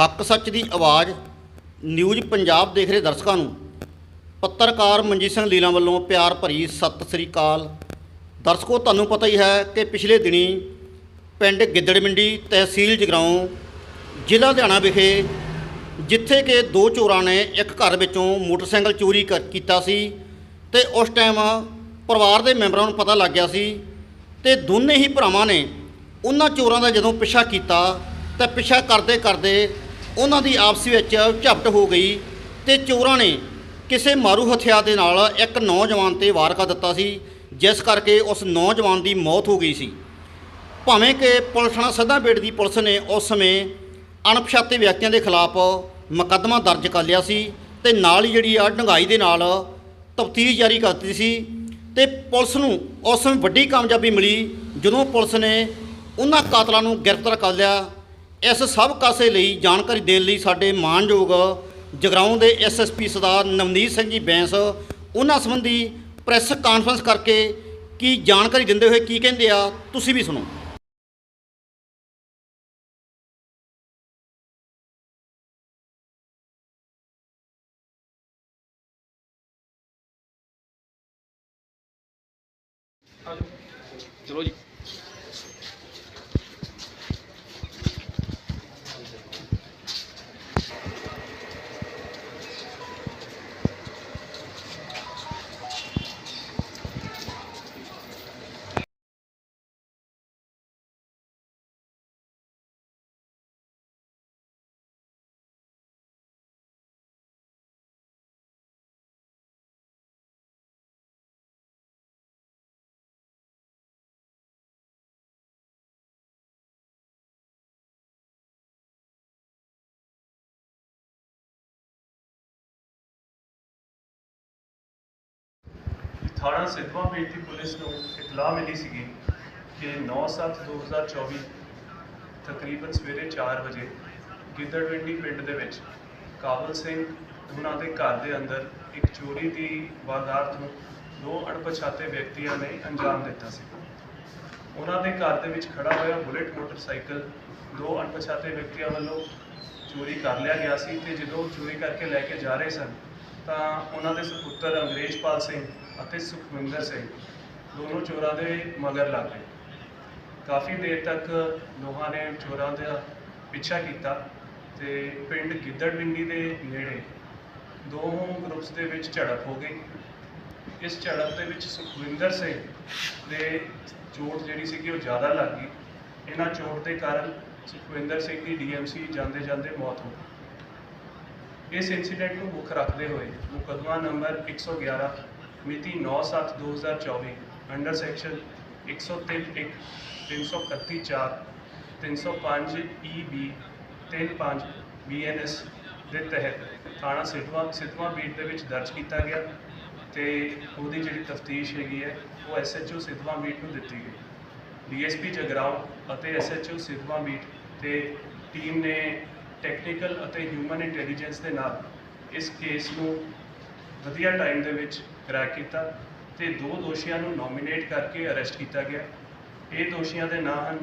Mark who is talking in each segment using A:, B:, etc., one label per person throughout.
A: ਹੱਕ ਸੱਚ ਦੀ ਆਵਾਜ਼ ਨਿਊਜ਼ ਪੰਜਾਬ ਦੇਖ ਰਹੇ ਦਰਸ਼ਕਾਂ ਨੂੰ। ਪੱਤਰਕਾਰ ਮਨਜੀਤ ਸਿੰਘ ਲੀਲਾ ਵੱਲੋਂ ਪਿਆਰ ਭਰੀ ਸਤਿ ਸ੍ਰੀ ਅਕਾਲ। ਦਰਸ਼ਕੋ, ਤੁਹਾਨੂੰ ਪਤਾ ਹੀ ਹੈ ਕਿ ਪਿਛਲੇ ਦਿਨੀ ਪਿੰਡ ਗਿੱਦੜਮਿੰਡੀ ਤਹਿਸੀਲ ਜਗਰਾਉਂ ਜ਼ਿਲ੍ਹਾ ਲੁਧਿਆਣਾ ਵਿਖੇ ਜਿੱਥੇ ਕਿ ਦੋ ਚੋਰਾਂ ਨੇ ਇੱਕ ਘਰ ਵਿੱਚੋਂ ਮੋਟਰਸਾਈਕਲ ਚੋਰੀ ਕਰ- ਕੀਤਾ ਸੀ ਤੇ ਉਸ ਟਾਈਮ ਪਰਿਵਾਰ ਦੇ ਮੈਂਬਰਾਂ ਨੂੰ ਪਤਾ ਲੱਗ ਗਿਆ ਸੀ ਤੇ ਦੋਨੇ ਹੀ ਭਰਾਵਾਂ ਨੇ ਉਹਨਾਂ ਚੋਰਾਂ ਦਾ ਜਦੋਂ ਪਿੱਛਾ ਕੀਤਾ ਤਾਂ ਪਿੱਛਾ ਕਰਦੇ ਕਰਦੇ ਉਹਨਾਂ ਦੀ ਆਪਸ ਵਿੱਚ ਝਪਟ ਹੋ ਗਈ ਤੇ ਚੋਰਾਂ ਨੇ ਕਿਸੇ ਮਾਰੂ ਹਥਿਆਰ ਦੇ ਨਾਲ ਇੱਕ ਨੌਜਵਾਨ ਤੇ ਵਾਰ ਕਰ ਦਿੱਤਾ ਸੀ, ਜਿਸ ਕਰਕੇ ਉਸ ਨੌਜਵਾਨ ਦੀ ਮੌਤ ਹੋ ਗਈ ਸੀ। ਭਾਵੇਂ ਕਿ ਪੁਲਿਸ ਥਾਣਾ ਸੱਦਾਬੇਟ ਦੀ ਪੁਲਿਸ ਨੇ ਉਸ ਸਮੇਂ ਅਣਪਛਾਤੇ ਵਿਅਕਤੀਆਂ ਦੇ ਖਿਲਾਫ ਮੁਕੱਦਮਾ ਦਰਜ ਕਰ ਲਿਆ ਸੀ ਤੇ ਨਾਲ ਹੀ ਜਿਹੜੀ ਆ ਡੰਗਾਈ ਦੇ ਨਾਲ ਤਫਤੀਸ਼ ਜਾਰੀ ਕਰ ਦਿੱਤੀ ਸੀ ਤੇ ਪੁਲਿਸ ਨੂੰ ਉਸ ਸਮੇਂ ਵੱਡੀ ਕਾਮਯਾਬੀ ਮਿਲੀ, ਜਦੋਂ ਪੁਲਿਸ ਨੇ ਉਹਨਾਂ ਕਾਤਲਾਂ ਨੂੰ ਗ੍ਰਿਫਤਾਰ ਕਰ ਲਿਆ ਇਸ ਸਭ ਕਾਸੇ ਲਈ ਜਾਣਕਾਰੀ ਦੇਣ ਲਈ ਸਾਡੇ ਮਾਨਯੋਗ ਜਗਰਾਉਂ ਦੇ ਐਸਐਸਪੀ ਸਰਦਾਰ ਨਵਨੀਤ ਸਿੰਘ ਜੀ ਬੈਂਸ, ਉਹਨਾਂ ਸੰਬੰਧੀ ਪ੍ਰੈਸ ਕਾਨਫਰੰਸ ਕਰਕੇ ਕੀ ਜਾਣਕਾਰੀ ਦਿੰਦੇ ਹੋਏ ਕੀ ਕਹਿੰਦੇ ਆ, ਤੁਸੀਂ ਵੀ ਸੁਣੋ।
B: ਚਲੋ ਜੀ।
C: ਥਾਣਾ ਸਿੱਧਵਾਂ ਪੇਟ ਦੀ ਪੁਲਿਸ ਨੂੰ ਇਤਲਾਹ ਮਿਲੀ ਸੀਗੀ ਕਿ 9/7/2024 ਤਕਰੀਬਨ ਸਵੇਰੇ 4 ਵਜੇ ਗਿੱਦੜਵਿੰਡੀ ਪਿੰਡ ਦੇ ਵਿੱਚ ਕਾਬਲ ਸਿੰਘ, ਉਹਨਾਂ ਦੇ ਘਰ ਦੇ ਅੰਦਰ ਇੱਕ ਚੋਰੀ ਦੀ ਵਾਰਦਾਤ ਨੂੰ ਦੋ ਅਣਪਛਾਤੇ ਵਿਅਕਤੀਆਂ ਨੇ ਅੰਜਾਮ ਦਿੱਤਾ ਸੀ। ਉਹਨਾਂ ਦੇ ਘਰ ਦੇ ਵਿੱਚ ਖੜਾ ਹੋਇਆ ਬੁਲੇਟ ਮੋਟਰਸਾਈਕਲ ਦੋ ਅਣਪਛਾਤੇ ਵਿਅਕਤੀਆਂ ਵੱਲੋਂ ਚੋਰੀ ਕਰ ਲਿਆ ਗਿਆ ਸੀ ਤੇ ਜਦੋਂ ਚੋਰੀ ਕਰਕੇ ਲੈ ਕੇ ਜਾ ਰਹੇ ਸਨ, ਤਾਂ ਉਹਨਾਂ ਦੇ ਸੁਪੁੱਤਰ ਅੰਗਰੇਜ਼ਪਾਲ ਸਿੰਘ ਅਤੇ ਸੁਖਵਿੰਦਰ ਸਿੰਘ ਦੋਨੋਂ ਚੋਰਾਂ ਦੇ ਮਗਰ ਲੱਗ ਗਏ। ਕਾਫੀ ਦੇਰ ਤੱਕ ਦੋਹਾਂ ਨੇ ਚੋਰਾਂ ਦਾ ਪਿੱਛਾ ਕੀਤਾ ਤੇ ਪਿੰਡ ਗਿੱਦੜਵਿੰਡੀ ਦੇ ਨੇੜੇ ਦੋ ਗਰੁੱਪਸ ਦੇ ਵਿੱਚ ਝੜਪ ਹੋ ਗਈ। ਇਸ ਝੜਪ ਦੇ ਵਿੱਚ ਸੁਖਵਿੰਦਰ ਸਿੰਘ ਦੇ ਚੋਟ ਜਿਹੜੀ ਸੀਗੀ ਉਹ ਜ਼ਿਆਦਾ ਲੱਗ ਗਈ। ਇਹਨਾਂ ਚੋਟ ਦੇ ਕਾਰਨ ਸੁਖਵਿੰਦਰ ਸਿੰਘ ਦੀ ਡੀਐਮਸੀ ਜਾਂਦੇ ਜਾਂਦੇ ਮੌਤ ਹੋ ਗਈ। ਇਸ ਇਨਸੀਡੈਂਟ ਨੂੰ ਮੁੱਖ ਰੱਖਦੇ ਹੋਏ ਮੁਕੱਦਮਾ ਨੰਬਰ 111 ਮਿਤੀ 9/7/2024 ਅੰਡਰ ਸੈਕਸ਼ਨ 103 331 4 305 EB 35 BNS ਦੇ ਤਹਿਤ ਥਾਣਾ ਸਿੱਧਵਾਂ ਸਿੱਧਵਾਂ ਬੀਟ ਦੇ ਵਿੱਚ ਦਰਜ ਕੀਤਾ ਗਿਆ ਤੇ ਉਹਦੀ ਜਿਹੜੀ ਤਫਤੀਸ਼ ਹੈਗੀ ਹੈ, ਉਹ ਐਸਐਚਓ ਸਿੱਧਵਾਂ ਬੀਟ ਨੂੰ ਦਿੱਤੀ ਗਈ। ਡੀਐਸਪੀ ਜਗਰਾਉਂ ਅਤੇ ਐਸਐਚਓ ਸਿੱਧਵਾਂ ਬੀਟ ਤੇ ਟੀਮ ਨੇ ਟੈਕਨੀਕਲ ਅਤੇ ਹਿਊਮਨ ਇੰਟੈਲੀਜੈਂਸ ਦੇ ਨਾਲ ਇਸ ਕੇਸ ਨੂੰ ਵਧੀਆ ਟਾਈਮ ਦੇ ਵਿੱਚ ਕ੍ਰੈਕ ਕੀਤਾ ਤੇ ਦੋ ਦੋਸ਼ੀਆਂ ਨੂੰ ਨੋਮੀਨੇਟ ਕਰਕੇ ਅਰੈਸਟ ਕੀਤਾ ਗਿਆ। ਇਹ ਦੋਸ਼ੀਆਂ ਦੇ ਨਾਂ ਹਨ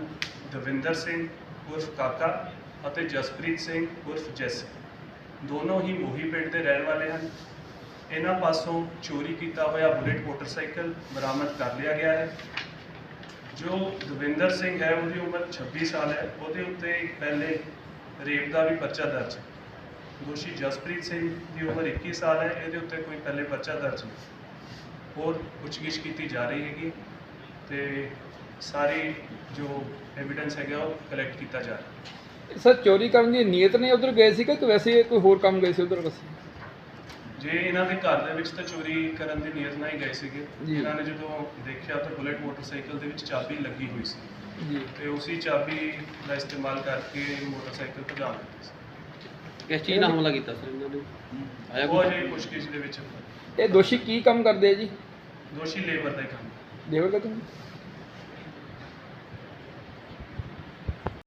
C: ਦਵਿੰਦਰ ਸਿੰਘ ਉਰਫ ਕਾਕਾ ਅਤੇ ਜਸਪ੍ਰੀਤ ਸਿੰਘ ਉਰਫ ਜੈਸ। ਦੋਨੋਂ ਹੀ ਮੋਹੀ ਪਿੰਡ ਦੇ ਰਹਿਣ ਵਾਲੇ ਹਨ। ਇਹਨਾਂ ਪਾਸੋਂ ਚੋਰੀ ਕੀਤਾ ਹੋਇਆ ਬੁਲੇਟ ਮੋਟਰਸਾਈਕਲ ਬਰਾਮਦ ਕਰ ਲਿਆ ਗਿਆ ਹੈ। ਜੋ ਦਵਿੰਦਰ ਸਿੰਘ ਹੈ, ਉਹਦੀ ਉਮਰ 26 ਸਾਲ ਹੈ। ਉਹਦੇ ਉੱਤੇ ਪਹਿਲੇ ਰੇਪ ਦਾ ਵੀ ਪਰਚਾ ਦਰਜ ਹੈ। ਦੋਸ਼ੀ ਜਸਪ੍ਰੀਤ ਸਿੰਘ ਦੀ ਉਮਰ 21 ਸਾਲ ਹੈ। ਇਹਦੇ ਉੱਤੇ ਕੋਈ ਪਹਿਲੇ ਪਰਚਾ ਦਰਜ ਨਹੀਂ। ਹੋਰ ਪੁੱਛਗਿੱਛ ਕੀਤੀ ਜਾ ਰਹੀ ਹੈਗੀ ਤੇ ਸਾਰੀ ਜੋ ਐਵੀਡੈਂਸ ਹੈਗਾ ਉਹ ਕਲੈਕਟ ਕੀਤਾ ਜਾ ਰਿਹਾ।
B: ਸਰ ਚੋਰੀ ਕਰਨ ਦੀ ਨੀਅਤ ਨੇ ਉਧਰ ਗਏ ਸੀਗੇ ਕਿ ਵੈਸੇ ਕੋਈ ਹੋਰ ਕੰਮ ਗਏ ਸੀ ਉਧਰ ਬਸ?
C: ਜੇ ਇਹਨਾਂ ਦੇ ਘਰ ਦੇ ਵਿੱਚ ਤਾਂ ਚੋਰੀ ਕਰਨ ਦੀ ਨੀਅਤ ਨਾਲ ਹੀ ਗਏ ਸੀਗੇ। ਇਹਨਾਂ ਨੇ ਜਦੋਂ ਦੇਖਿਆ ਤਾਂ ਬੁਲੇਟ ਮੋਟਰਸਾਈਕਲ ਦੇ ਵਿੱਚ ਚਾਬੀ ਲੱਗੀ ਹੋਈ ਸੀ। ਤੇ ਉਸੇ ਚਾਬੀ ਦਾ ਇਸਤੇਮਾਲ ਕਰਕੇ ਮੋਟਰਸਾਈਕਲ ਭਜਾ ਦਿੱਤੀ ਸੀ।
D: ਕਿਸ ਚੀਜ਼ ਨਾਲ ਹਮਲਾ ਕੀਤਾ ਸਰ ਇਹਨਾਂ ਨੇ? ਆਇਆ
C: ਉਹ
D: ਕੋਈ
C: ਅਜੇ ਪੁੱਛਗਿੱਛ ਦੇ ਵਿੱਚ।
B: ਇਹ ਦੋਸ਼ੀ ਕੀ ਕੰਮ ਕਰਦੇ ਆ ਜੀ?
C: ਦੋਸ਼ੀ ਲੇਬਰ ਦਾ ਹੀ ਕੰਮ।
B: ਦੇਵਰ ਦਾ ਕੰਮ?